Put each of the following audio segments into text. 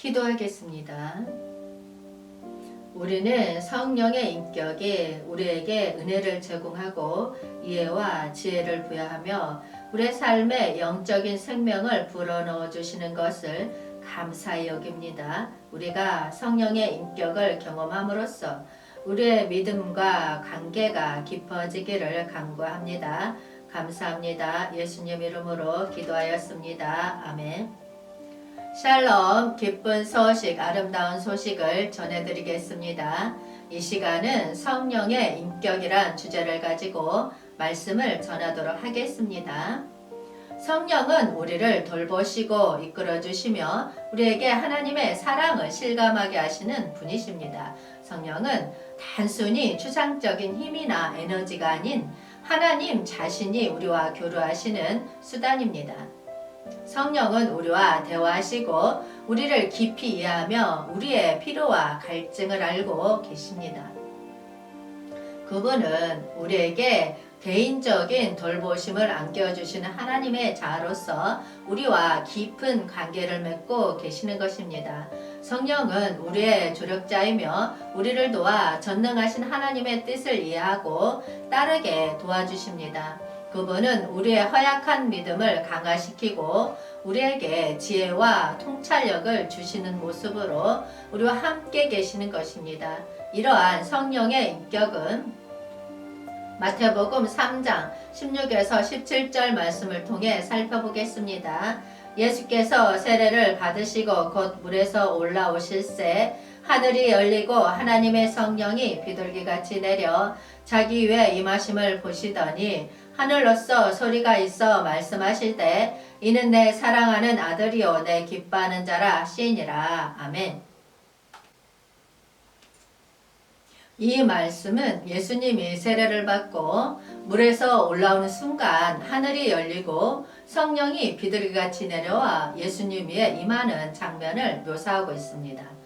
기도하겠습니다. 우리는 성령의 인격이 우리에게 은혜를 제공하고 이해와 지혜를 부여하며 우리의 삶에 영적인 생명을 불어넣어 주시는 것을 감사히 여깁니다. 우리가 성령의 인격을 경험함으로써 우리의 믿음과 관계가 깊어지기를 간구합니다. 감사합니다. 예수님 이름으로 기도하였습니다. 아멘. 샬롬, 기쁜 소식, 아름다운 소식을 전해드리겠습니다. 이 시간은 성령의 인격이란 주제를 가지고 말씀을 전하도록 하겠습니다. 성령은 우리를 돌보시고 이끌어 주시며 우리에게 하나님의 사랑을 실감하게 하시는 분이십니다. 성령은 단순히 추상적인 힘이나 에너지가 아닌 하나님 자신이 우리와 교류하시는 수단입니다. 성령은 우리와 대화하시고 우리를 깊이 이해하며 우리의 필요와 갈증을 알고 계십니다. 그분은 우리에게 개인적인 돌보심을 안겨주시는 하나님의 자아로서 우리와 깊은 관계를 맺고 계시는 것입니다. 성령은 우리의 조력자이며 우리를 도와 전능하신 하나님의 뜻을 이해하고 따르게 도와주십니다. 그분은 우리의 허약한 믿음을 강화시키고 우리에게 지혜와 통찰력을 주시는 모습으로 우리와 함께 계시는 것입니다. 이러한 성령의 인격은 마태복음 3장 16에서 17절 말씀을 통해 살펴보겠습니다. 예수께서 세례를 받으시고 곧 물에서 올라오실새 하늘이 열리고 하나님의 성령이 비둘기같이 내려 자기 위에 임하심을 보시더니 하늘로서 소리가 있어 말씀하실 때 이는 내 사랑하는 아들이요 내 기뻐하는 자라 시니라 아멘. 이 말씀은 예수님이 세례를 받고 물에서 올라오는 순간 하늘이 열리고 성령이 비둘기같이 내려와 예수님 위에 임하는 장면을 묘사하고 있습니다.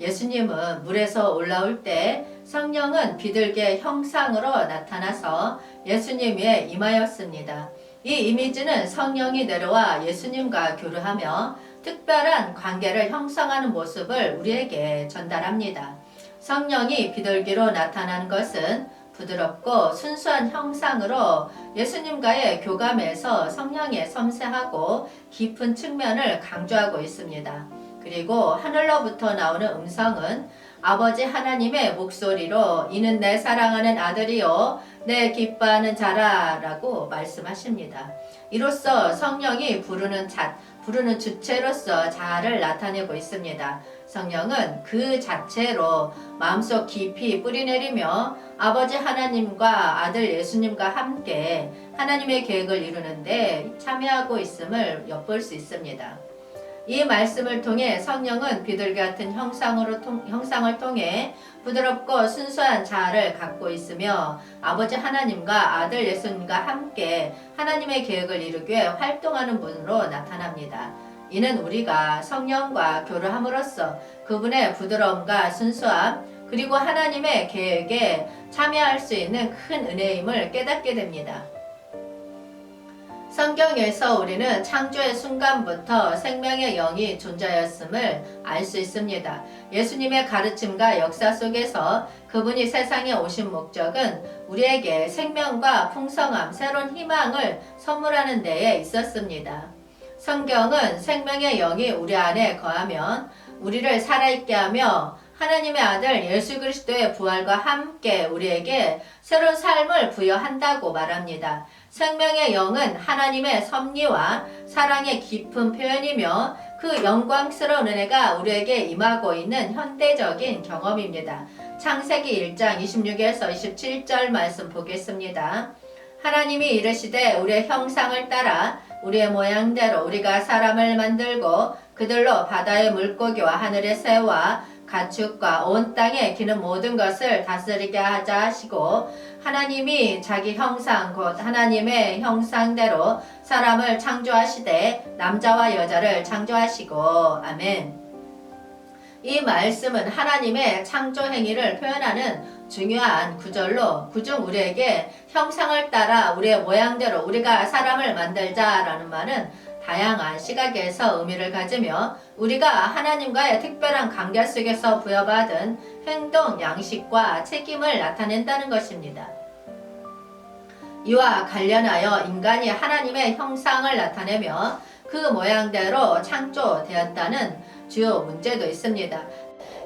예수님은 물에서 올라올 때 성령은 비둘기의 형상으로 나타나서 예수님 위에 임하였습니다. 이 이미지는 성령이 내려와 예수님과 교류하며 특별한 관계를 형성하는 모습을 우리에게 전달합니다. 성령이 비둘기로 나타난 것은 부드럽고 순수한 형상으로 예수님과의 교감에서 성령의 섬세하고 깊은 측면을 강조하고 있습니다. 그리고 하늘로부터 나오는 음성은 아버지 하나님의 목소리로 이는 내 사랑하는 아들이요 내 기뻐하는 자라라고 말씀하십니다. 이로써 성령이 부르는 자, 부르는 주체로서 자아를 나타내고 있습니다. 성령은 그 자체로 마음속 깊이 뿌리내리며 아버지 하나님과 아들 예수님과 함께 하나님의 계획을 이루는데 참여하고 있음을 엿볼 수 있습니다. 이 말씀을 통해 성령은 비둘기 같은 형상으로 통, 형상을 통해 부드럽고 순수한 자아를 갖고 있으며 아버지 하나님과 아들 예수님과 함께 하나님의 계획을 위해 활동하는 분으로 나타납니다. 이는 우리가 성령과 교류함으로써 그분의 부드러움과 순수함 그리고 하나님의 계획에 참여할 수 있는 큰 은혜임을 깨닫게 됩니다. 성경에서 우리는 창조의 순간부터 생명의 영이 존재하였음을 알 수 있습니다. 예수님의 가르침과 역사 속에서 그분이 세상에 오신 목적은 우리에게 생명과 풍성함, 새로운 희망을 선물하는 데에 있었습니다. 성경은 생명의 영이 우리 안에 거하면 우리를 살아있게 하며 하나님의 아들 예수 그리스도의 부활과 함께 우리에게 새로운 삶을 부여한다고 말합니다. 생명의 영은 하나님의 섭리와 사랑의 깊은 표현이며 그 영광스러운 은혜가 우리에게 임하고 있는 현대적인 경험입니다. 창세기 1장 26에서 27절 말씀 보겠습니다. 하나님이 이르시되 우리의 형상을 따라 우리의 모양대로 우리가 사람을 만들고 그들로 바다의 물고기와 하늘의 새와 가축과 온 땅에 기는 모든 것을 다스리게 하자 하시고 하나님이 자기 형상 곧 하나님의 형상대로 사람을 창조하시되 남자와 여자를 창조하시고 아멘. 이 말씀은 하나님의 창조 행위를 표현하는 중요한 구절로 그중 우리에게 형상을 따라 우리의 모양대로 우리가 사람을 만들자라는 말은 다양한 시각에서 의미를 가지며 우리가 하나님과의 특별한 관계 속에서 부여받은 행동, 양식과 책임을 나타낸다는 것입니다. 이와 관련하여 인간이 하나님의 형상을 나타내며 그 모양대로 창조되었다는 주요 문제도 있습니다.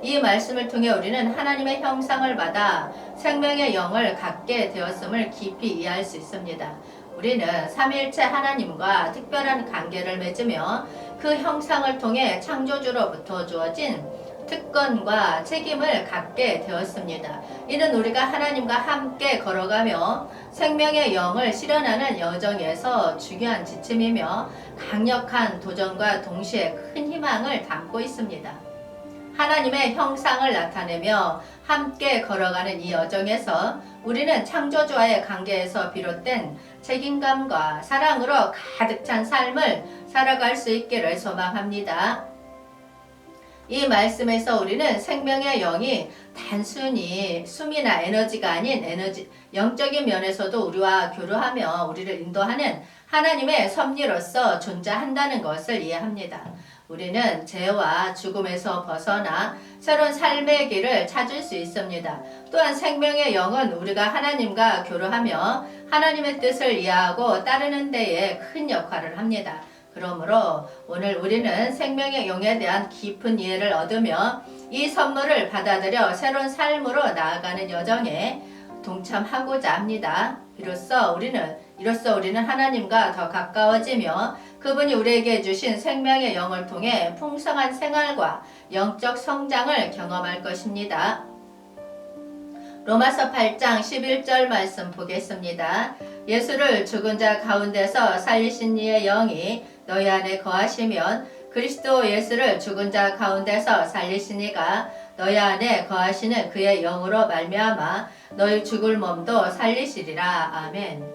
이 말씀을 통해 우리는 하나님의 형상을 받아 생명의 영을 갖게 되었음을 깊이 이해할 수 있습니다. 우리는 삼일체 하나님과 특별한 관계를 맺으며 그 형상을 통해 창조주로부터 주어진 특권과 책임을 갖게 되었습니다. 이는 우리가 하나님과 함께 걸어가며 생명의 영을 실현하는 여정에서 중요한 지침이며 강력한 도전과 동시에 큰 희망을 담고 있습니다. 하나님의 형상을 나타내며 함께 걸어가는 이 여정에서 우리는 창조주와의 관계에서 비롯된 책임감과 사랑으로 가득 찬 삶을 살아갈 수 있기를 소망합니다. 이 말씀에서 우리는 생명의 영이 단순히 숨이나 에너지가 아닌 에너지, 영적인 면에서도 우리와 교류하며 우리를 인도하는 하나님의 섭리로서 존재한다는 것을 이해합니다. 우리는 죄와 죽음에서 벗어나 새로운 삶의 길을 찾을 수 있습니다. 또한 생명의 영은 우리가 하나님과 교류하며 하나님의 뜻을 이해하고 따르는 데에 큰 역할을 합니다. 그러므로 오늘 우리는 생명의 영에 대한 깊은 이해를 얻으며 이 선물을 받아들여 새로운 삶으로 나아가는 여정에 동참하고자 합니다. 이로써 우리는 이로써 우리는 하나님과 더 가까워지며 그분이 우리에게 주신 생명의 영을 통해 풍성한 생활과 영적 성장을 경험할 것입니다. 로마서 8장 11절 말씀 보겠습니다. 예수를 죽은 자 가운데서 살리신 이의 영이 너희 안에 거하시면 그리스도 예수를 죽은 자 가운데서 살리신 이가 너희 안에 거하시는 그의 영으로 말미암아 너희 죽을 몸도 살리시리라. 아멘.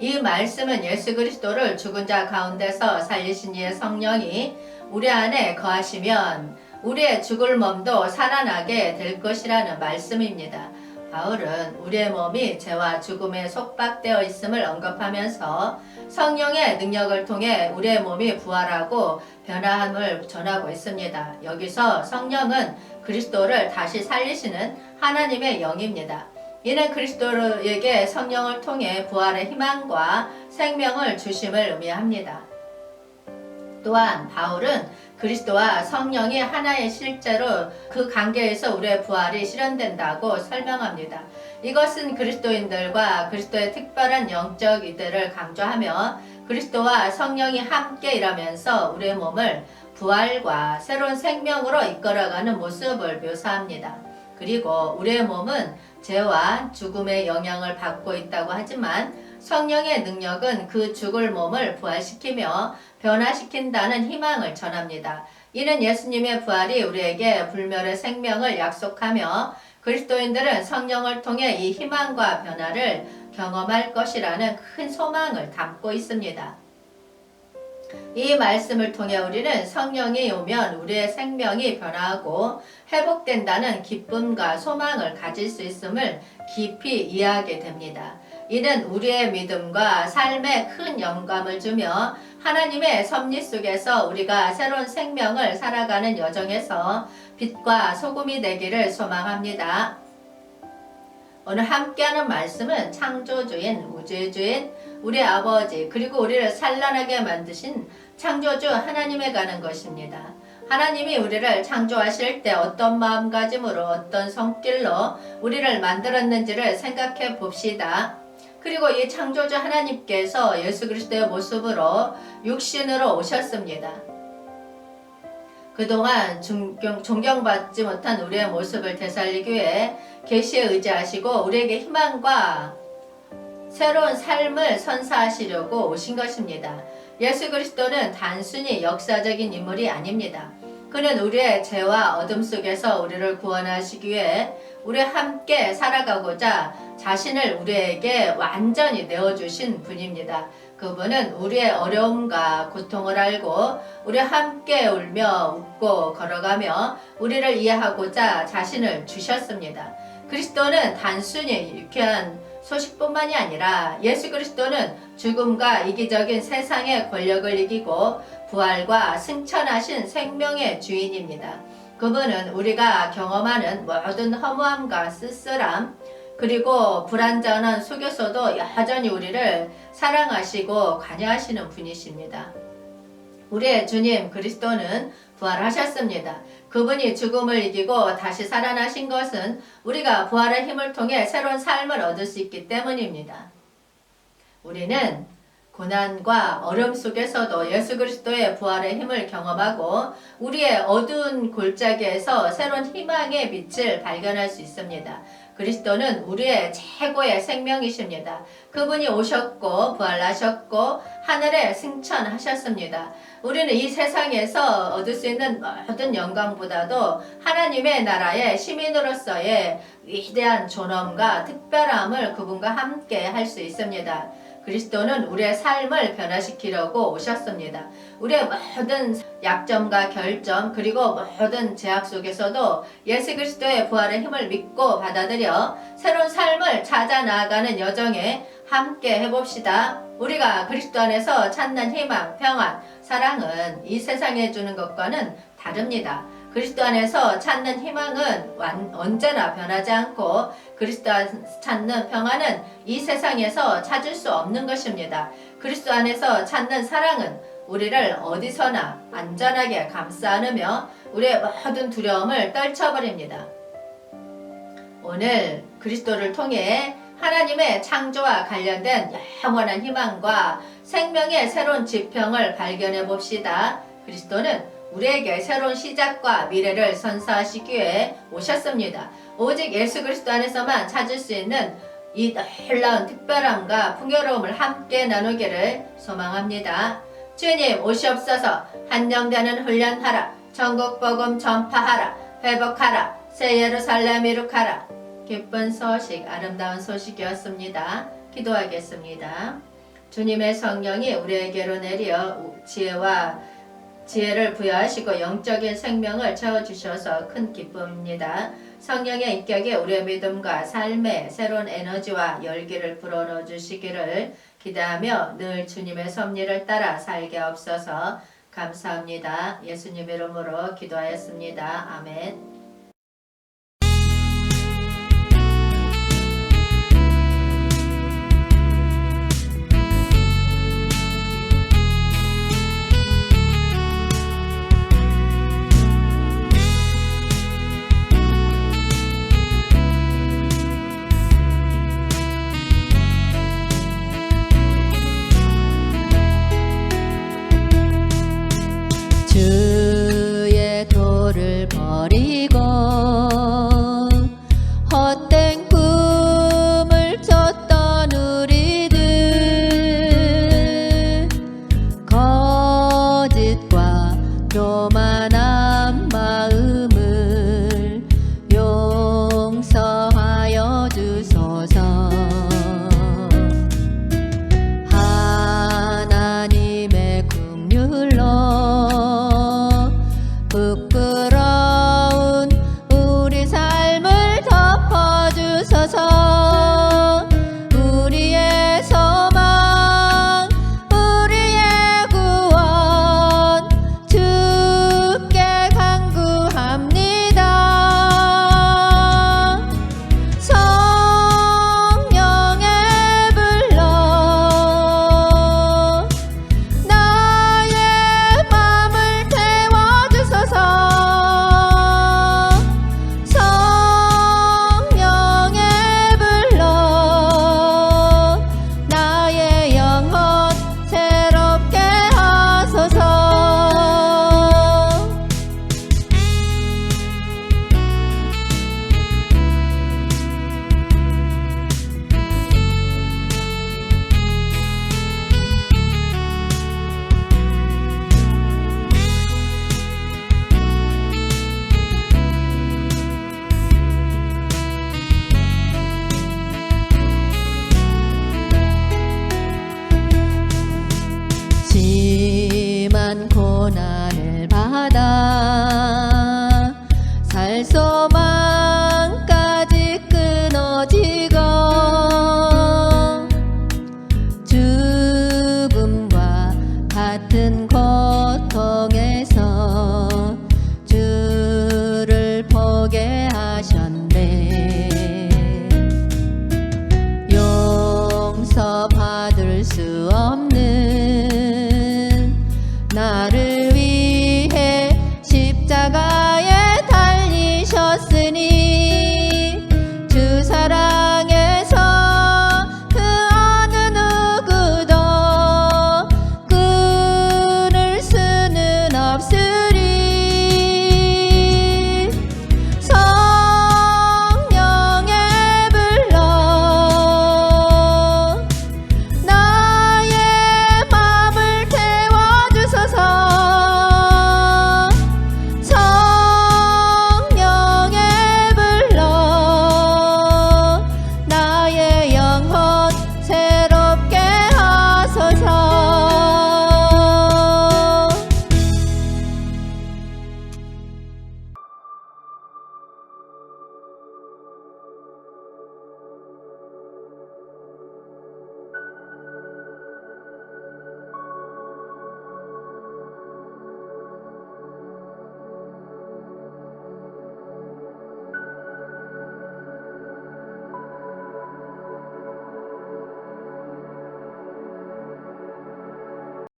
이 말씀은 예수 그리스도를 죽은 자 가운데서 살리신 이의 성령이 우리 안에 거하시면 우리의 죽을 몸도 살아나게 될 것이라는 말씀입니다. 바울은 우리의 몸이 죄와 죽음에 속박되어 있음을 언급하면서 성령의 능력을 통해 우리의 몸이 부활하고 변화함을 전하고 있습니다. 여기서 성령은 그리스도를 다시 살리시는 하나님의 영입니다. 이는 그리스도에게 성령을 통해 부활의 희망과 생명을 주심을 의미합니다. 또한 바울은 그리스도와 성령이 하나의 실제로 그 관계에서 우리의 부활이 실현된다고 설명합니다. 이것은 그리스도인들과 그리스도의 특별한 영적 이들을 강조하며 그리스도와 성령이 함께 일하면서 우리의 몸을 부활과 새로운 생명으로 이끌어가는 모습을 묘사합니다. 그리고 우리의 몸은 죄와 죽음의 영향을 받고 있다고 하지만 성령의 능력은 그 죽을 몸을 부활시키며 변화시킨다는 희망을 전합니다. 이는 예수님의 부활이 우리에게 불멸의 생명을 약속하며 그리스도인들은 성령을 통해 이 희망과 변화를 경험할 것이라는 큰 소망을 담고 있습니다. 이 말씀을 통해 우리는 성령이 오면 우리의 생명이 변화하고 회복된다는 기쁨과 소망을 가질 수 있음을 깊이 이해하게 됩니다. 이는 우리의 믿음과 삶에 큰 영감을 주며 하나님의 섭리 속에서 우리가 새로운 생명을 살아가는 여정에서 빛과 소금이 되기를 소망합니다. 오늘 함께하는 말씀은 창조주인, 우주주인, 우리 아버지, 그리고 우리를 산란하게 만드신 창조주 하나님에 가는 것입니다. 하나님이 우리를 창조하실 때 어떤 마음가짐으로 어떤 성길로 우리를 만들었는지를 생각해 봅시다. 그리고 이 창조주 하나님께서 예수 그리스도의 모습으로 육신으로 오셨습니다. 그동안 존경, 존경받지 못한 우리의 모습을 되살리기 위해 계시에 의지하시고 우리에게 희망과 새로운 삶을 선사하시려고 오신 것입니다. 예수 그리스도는 단순히 역사적인 인물이 아닙니다. 그는 우리의 죄와 어둠 속에서 우리를 구원하시기 위해 우리 함께 살아가고자 자신을 우리에게 완전히 내어주신 분입니다. 그분은 우리의 어려움과 고통을 알고 우리 함께 울며 웃고 걸어가며 우리를 이해하고자 자신을 주셨습니다. 그리스도는 단순히 유쾌한 소식뿐만이 아니라 예수 그리스도는 죽음과 이기적인 세상의 권력을 이기고 부활과 승천하신 생명의 주인입니다. 그분은 우리가 경험하는 모든 허무함과 쓸쓸함, 그리고 불완전한 속에서도 여전히 우리를 사랑하시고 관여하시는 분이십니다. 우리의 주님 그리스도는 부활하셨습니다. 그분이 죽음을 이기고 다시 살아나신 것은 우리가 부활의 힘을 통해 새로운 삶을 얻을 수 있기 때문입니다. 우리는 고난과 어려움 속에서도 예수 그리스도의 부활의 힘을 경험하고 우리의 어두운 골짜기에서 새로운 희망의 빛을 발견할 수 있습니다. 그리스도는 우리의 최고의 생명이십니다. 그분이 오셨고 부활하셨고 하늘에 승천하셨습니다. 우리는 이 세상에서 얻을 수 있는 모든 영광보다도 하나님의 나라의 시민으로서의 위대한 존엄과 특별함을 그분과 함께 할 수 있습니다. 그리스도는 우리의 삶을 변화시키려고 오셨습니다. 우리의 모든 약점과 결점 그리고 모든 제약 속에서도 예수 그리스도의 부활의 힘을 믿고 받아들여 새로운 삶을 찾아 나아가는 여정에 함께 해봅시다. 우리가 그리스도 안에서 찾는 희망, 평안, 사랑은 이 세상에 주는 것과는 다릅니다. 그리스도 안에서 찾는 희망은 완, 언제나 변하지 않고 그리스도 안 찾는 평안은 이 세상에서 찾을 수 없는 것입니다. 그리스도 안에서 찾는 사랑은 우리를 어디서나 안전하게 감싸 안으며 우리의 모든 두려움을 떨쳐버립니다. 오늘 그리스도를 통해 하나님의 창조와 관련된 영원한 희망과 생명의 새로운 지평을 발견해 봅시다. 그리스도는 우리에게 새로운 시작과 미래를 선사하시기 위해 오셨습니다. 오직 예수 그리스도 안에서만 찾을 수 있는 이 놀라운 특별함과 풍요로움을 함께 나누기를 소망합니다. 주님 오시옵소서 한정되는 훈련하라 전국 복음 전파하라 회복하라 새 예루살렘 이룩하라 기쁜 소식 아름다운 소식이었습니다. 기도하겠습니다. 주님의 성령이 우리에게로 내려 지혜와 지혜를 부여하시고 영적인 생명을 채워주셔서 큰 기쁨입니다. 성령의 인격에 우리의 믿음과 삶에 새로운 에너지와 열기를 불어넣어 주시기를 기대하며 늘 주님의 섭리를 따라 살게 없어서 감사합니다. 예수님 이름으로 기도하였습니다. 아멘.